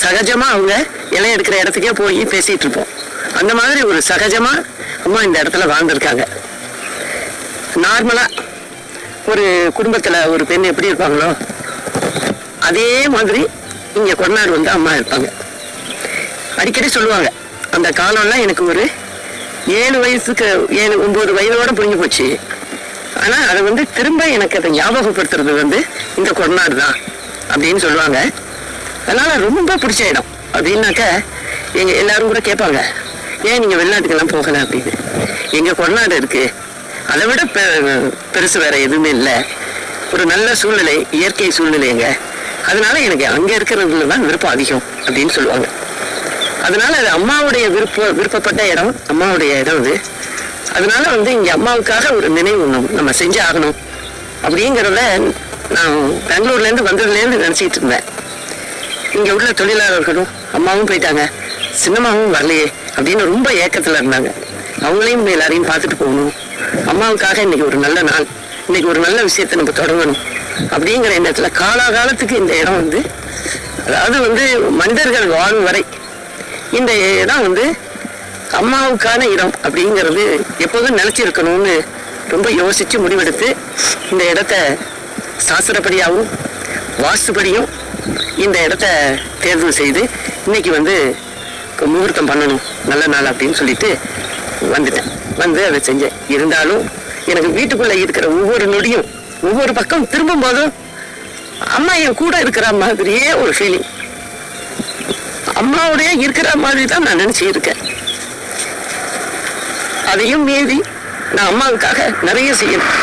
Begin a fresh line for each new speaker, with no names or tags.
சகஜமா அவங்க இலை எடுக்கிற இடத்துக்கே போய் பேசிட்டு இருப்போம். அந்த மாதிரி ஒரு சகஜமா அம்மா இந்த இடத்துல வாழ்ந்திருக்காங்க. நார்மலா ஒரு குடும்பத்துல ஒரு பெண் எப்படி இருப்பாங்களோ அதே மாதிரி இங்க கொண்டாடு வந்து அம்மா இருப்பாங்க. அடிக்கடி சொல்லுவாங்க அந்த காலம்லாம் எனக்கு ஒரு ஏழு வயசுக்கு ஏழு ஒன்பது வயதோட புரிஞ்சு போச்சு. ஆனால் அதை வந்து திரும்ப எனக்கு அதை ஞாபகப்படுத்துறது வந்து இந்த கொண்டாடு தான் அப்படின்னு சொல்லுவாங்க. அதனால ரொம்ப பிடிச்ச இடம். அப்படின்னாக்க எங்க எல்லாரும் கூட கேட்பாங்க ஏன் நீங்க வெளிநாட்டுக்கெல்லாம் போகல? அப்படின்னு. எங்க கொண்டாடு இருக்கு. அதை விட பெ- பெருசு வேற எதுவுமே இல்லை. ஒரு நல்ல சூழ்நிலை இயற்கை சூழ்நிலைங்க. அதனால எனக்கு அங்க இருக்கிறதுல தான் விருப்பம் அதிகம் அப்படின்னு சொல்லுவாங்க. அதனால அது அம்மாவுடைய விருப்ப விருப்பப்பட்ட இடம் அம்மாவுடைய இடம் அது. அதனால வந்து இங்க அம்மாவுக்காக ஒரு நினைவு நம்ம- நம்ம செஞ்சு ஆகணும். அப்படிங்கிறத நான் பெங்களூர்லேருந்து வந்ததுலேருந்து நினச்சிட்டு இருந்தேன். இங்க உள்ள தொழிலாளர்களும் அம்மாவும் போயிட்டாங்க. சின்னம்மாவும் வரலையே அப்படின்னு ரொம்ப ஏக்கத்துல இருந்தாங்க. அவங்களையும் எல்லாரையும் பார்த்துட்டு போகணும். அம்மாவுக்காக இன்னைக்கு ஒரு நல்ல நாள். இன்னைக்கு ஒரு நல்ல விஷயத்தை நம்ம தொடங்கணும். அப்படிங்கிற எண்ணத்துல காலாகாலத்துக்கு இந்த இடம் வந்து அதாவது வந்து மனிதர்கள் வாழும் வரை இந்த இடம் வந்து அம்மாவுக்கான இடம் அப்படிங்கிறது எப்போதும் நிலைச்சிருக்கணும்னு ரொம்ப யோசிச்சு முடிவெடுத்து இந்த இடத்த சாஸ்திரப்படியாகவும் வாஸ்துபடியும் இந்த இடத்த தேர்வு செய்து இன்னைக்கு வந்து முகூர்த்தம் பண்ணணும் நல்ல நாள் அப்படின்னு சொல்லிட்டு வந்துட்டேன். வந்து அதை செஞ்சேன். இருந்தாலும் எனக்கு வீட்டுக்குள்ள இருக்கிற ஒவ்வொரு நொடியும் ஒவ்வொரு பக்கம் திரும்பும் போதும் அம்மா என் கூட இருக்கிற மாதிரியே ஒரு ஃபீலிங் அம்மாவுடைய இருக்கிற மாதிரி தான் நான் நினச்சி இருக்கேன். அதையும் மீறி நான் அம்மாவுக்காக நிறைய செய்யணும்.